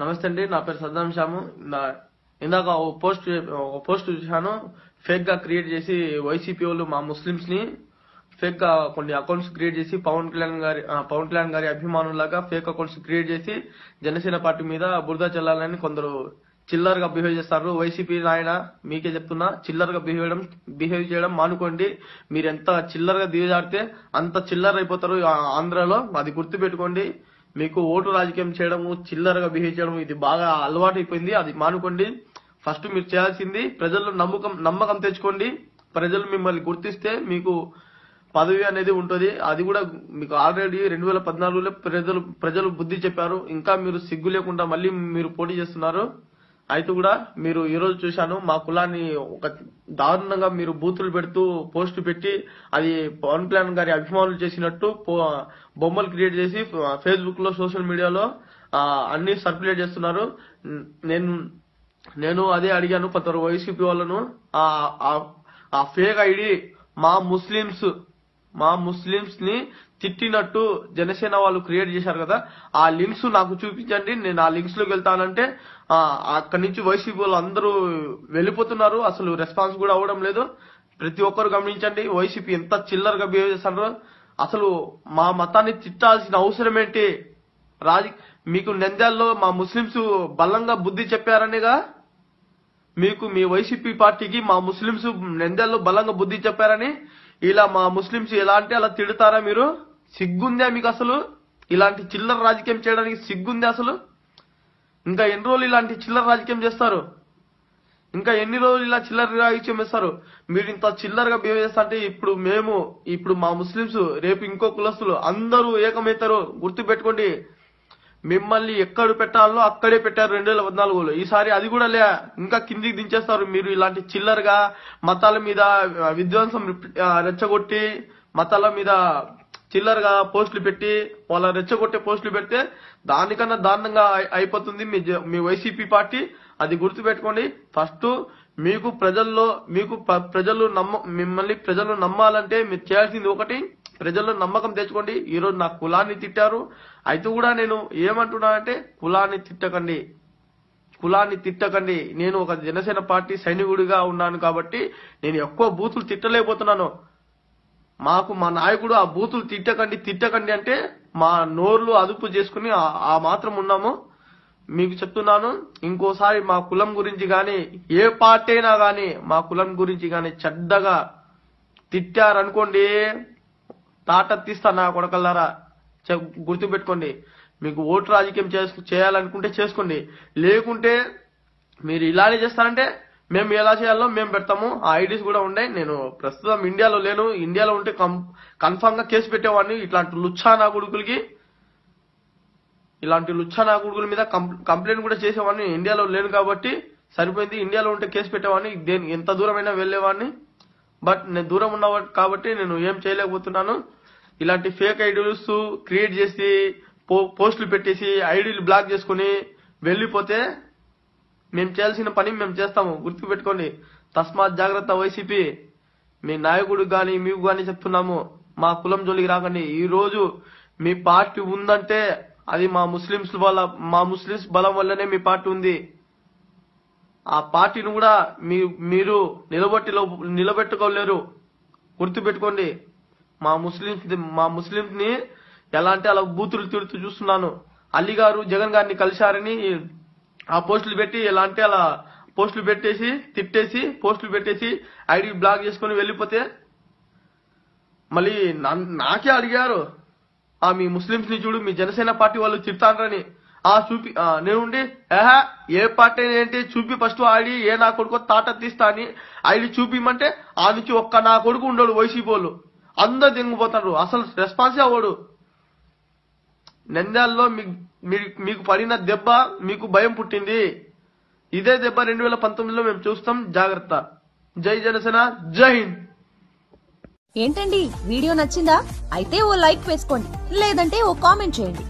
నమస్తే అండి నా పేరు సద్దాం శ్యాము. ఇందాక ఓ పోస్ట్ ఒక పోస్ట్ చూశాను. ఫేక్గా క్రియేట్ చేసి వైసీపీ వాళ్ళు మా ముస్లిమ్స్ని ఫేక్గా కొన్ని అకౌంట్స్ క్రియేట్ చేసి పవన్ కళ్యాణ్ గారి పవన్ కళ్యాణ్ గారి అభిమానులాగా ఫేక్ అకౌంట్స్ క్రియేట్ చేసి జనసేన పార్టీ మీద బురద చెల్లాలని కొందరు చిల్లర్గా బిహేవ్ చేస్తారు వైసీపీ నాయన మీకే చెప్తున్నా చిల్లర్గా బిహేవ్ చేయడం బిహేవ్ చేయడం మానుకోండి. మీరు ఎంత చిల్లర్గా దిగజాడితే అంత చిల్లర్ అయిపోతారు ఆంధ్రాలో. అది గుర్తు పెట్టుకోండి మీకు ఓటు రాజకీయం చేయడము చిల్లరగా బిహేవ్ చేయడం ఇది బాగా అలవాటు అయిపోయింది అది మానుకోండి. ఫస్ట్ మీరు చేయాల్సింది ప్రజల్లో నమ్మకం నమ్మకం తెచ్చుకోండి. ప్రజలు మిమ్మల్ని గుర్తిస్తే మీకు పదవి అనేది ఉంటుంది. అది కూడా మీకు ఆల్రెడీ రెండు వేల పద్నాలుగులో ప్రజలు ప్రజలు బుద్ధి చెప్పారు. ఇంకా మీరు సిగ్గు లేకుండా మళ్ళీ మీరు పోటీ చేస్తున్నారు. అయితే కూడా మీరు ఈరోజు చూశాను మా కులాన్ని ఒక దారుణంగా మీరు బూతులు పెడుతూ పోస్ట్ పెట్టి అది పవన్ కళ్యాణ్ గారి అభిమానులు చేసినట్టు పో- బొమ్మలు క్రియేట్ చేసి ఫేస్బుక్లో సోషల్ మీడియాలో అన్ని సర్క్యులేట్ చేస్తున్నారు. నేను నేను అదే అడిగాను కొందరు వైసీపీ వాళ్ళను. ఆ ఆ- ఆ ఫేక్ ఐడి మా ముస్లిమ్స్ మా ముస్లిమ్స్ని తిట్టినట్టు జనసేన వాళ్ళు క్రియేట్ చేశారు కదా ఆ లింక్స్ నాకు చూపించండి నేను ఆ లింక్స్లోకి వెళ్తానంటే అక్కడి నుంచి వైసీపీ వాళ్ళు అందరూ వెళ్ళిపోతున్నారు అసలు రెస్పాన్స్ కూడా అవ్వడం లేదు. ప్రతి ఒక్కరు గమనించండి వైసీపీ ఎంత చిల్లర్గా బిహేవ్ చేస్తారో. అసలు మా మతాన్ని తిట్టాల్సిన అవసరం ఏంటి? రాజ మీకు నంద్యాలలో మా ముస్లింస్ బలంగా బుద్ధి చెప్పారనిగా? మీకు మీ వైసీపీ పార్టీకి మా ముస్లింస్ నంద్యాలలో బలంగా బుద్ధి చెప్పారని? ఇలా మా ముస్లింస్ ఎలా అంటే అలా తిడతారా మీరు? సిగ్గుందా మీకు అసలు? ఇలాంటి చిల్లర రాజకీయం చేయడానికి సిగ్గుందా అసలు? ఇంకా ఎన్ని రోజులు ఇలాంటి చిల్లర రాజకీయం చేస్తారు? ఇంకా ఎన్ని రోజులు ఇలా చిల్లర రాజకీయం చేస్తారు? మీరు ఇంత చిల్లరగా బిహేవ్ చేస్తారంటే ఇప్పుడు మేము ఇప్పుడు మా ముస్లింస్ రేపు ఇంకో కులస్తులు అందరూ ఏకమవుతారు. గుర్తు పెట్టుకోండి మిమ్మల్ని ఎక్కడ పెట్టాలో అక్కడే పెట్టారు రెండు వేల పద్నాలుగులో ఈసారి అది కూడా లే ఇంకా కిందికి దించేస్తారు మీరు ఇలాంటి చిల్లరగా మతాల మీద విధ్వంసం రెచ్చగొట్టి మతాల మీద చిల్లరగా పోస్టులు పెట్టి వాళ్ళ రెచ్చగొట్టే పోస్టులు పెడితే దానికన్నా దారుణంగా అయిపోతుంది మీ మీ వైసీపీ పార్టీ. అది గుర్తు పెట్టుకోండి ఫస్ట్ మీకు ప్రజల్లో మీకు ప్రజలు నమ్మ మిమ్మల్ని ప్రజలు నమ్మాలంటే మీరు చేయాల్సింది ఒకటి ప్రజల్లో నమ్మకం తెచ్చుకోండి. ఈరోజు నా కులాన్ని తిట్టారు. అయితే కూడా నేను ఏమంటున్నానంటే కులాన్ని తిట్టకండి. కులాన్ని తిట్టకండి. నేను ఒక జనసేన పార్టీ సైనికుడిగా ఉన్నాను కాబట్టి నేను ఎక్కువ బూతులు తిట్టలేకపోతున్నాను. మాకు మా నాయకుడు ఆ బూతులు తిట్టకండి తిట్టకండి అంటే మా నోర్లు అదుపు చేసుకుని ఆ- ఆ మాత్రం ఉన్నాము. మీకు చెప్తున్నాను ఇంకోసారి మా కులం గురించి గాని ఏ పార్టీ అయినా గాని మా కులం గురించి గాని చెడ్డగా తిట్టారనుకోండి. తాట తీస్తా నా కొడకల్లారా? చె- గుర్తుపెట్టుకోండి. మీకు ఓటు రాజకీయం చేసు చేయాలనుకుంటే చేసుకోండి. లేకుంటే మీరు ఇలానే చేస్తారంటే మేము ఎలా చేయాలో మేము పెడతాము. ఆ ఐడీస్ కూడా ఉన్నాయి నేను ప్రస్తుతం ఇండియాలో లేను. ఇండియాలో ఉంటే కన్ఫామ్గా కేసు పెట్టేవాడిని. ఇట్లాంటి లుచ్చా నా కొడుకులకి ఇలాంటి లుచ్చా నా కొడుకుల మీద కంప్లైంట్ కూడా చేసేవాడిని. ఇండియాలో లేను కాబట్టి సరిపోయింది. ఇండియాలో ఉంటే కేసు పెట్టేవాడిని. దేని ఎంత దూరమైనా వెళ్ళేవాడిని. బట్ నేను దూరం ఉన్న కాబట్టి నేను ఏం చేయలేకపోతున్నాను. ఇలాంటి ఫేక్ ఐడీస్ క్రియేట్ చేసి పో- పోస్టులు పెట్టేసి ఐడీలు బ్లాక్ చేసుకుని వెళ్ళిపోతే మేము చేయాల్సిన పని మేము చేస్తాము. గుర్తుపెట్టుకోండి. తస్మాత్ జాగ్రత్త వైసీపీ. మీ నాయకుడు గాని మీకు గాని చెప్తున్నాము. మా కులం జోలికి రాకండి. ఈ రోజు మీ పార్టీ ఉందంటే అది మా ముస్లింస్ వల్ల మా ముస్లింస్ బలం వల్లనే మీ పార్టీ ఉంది. ఆ పార్టీని కూడా మీ మీరు నిలబెట్టి నిలబెట్టుకోలేరు. గుర్తుపెట్టుకోండి. మా ముస్లింస్ మా ముస్లింస్ని ఎలా అంటే అలా బూతులు తిడుతూ చూస్తున్నాను. అలీ గారు జగన్ గారిని కలిశారని ఆ పోస్టులు పెట్టి ఎలా అంటే అలా పోస్టులు పెట్టేసి తిట్టేసి పోస్టులు పెట్టేసి ఐడి బ్లాక్ చేసుకుని వెళ్ళిపోతే మళ్ళీ నాకే అడిగారు. ఆ మీ ముస్లింస్ని చూడు మీ జనసేన పార్టీ వాళ్ళు తిడతానని ఆ చూపి నేనుండి ఏహా ఏ పార్టీ ఏంటి చూపి ఫస్ట్ ఆడి ఏ నా కొడుకు తాట తీస్తా అని ఐడి చూపిమంటే ఆ నుంచి ఒక్క నా కొడుకు ఉండడు వైసీపీ వాళ్ళు. అందరు దింగిపోతారు. అసలు రెస్పాన్సే అవ్వడు. నంద్యాలలో మీ- మీకు పడిన దెబ్బ మీకు భయం పుట్టింది. ఇదే దెబ్బ రెండు వేల పంతొమ్మిదిలో మేము చూస్తాం. జాగ్రత్త. జై జనసేన జై హింద్. ఏంటండి? వీడియో నచ్చిందా? అయితే ఓ లైక్ వేసుకోండి. లేదంటే ఓ కామెంట్ చేయండి.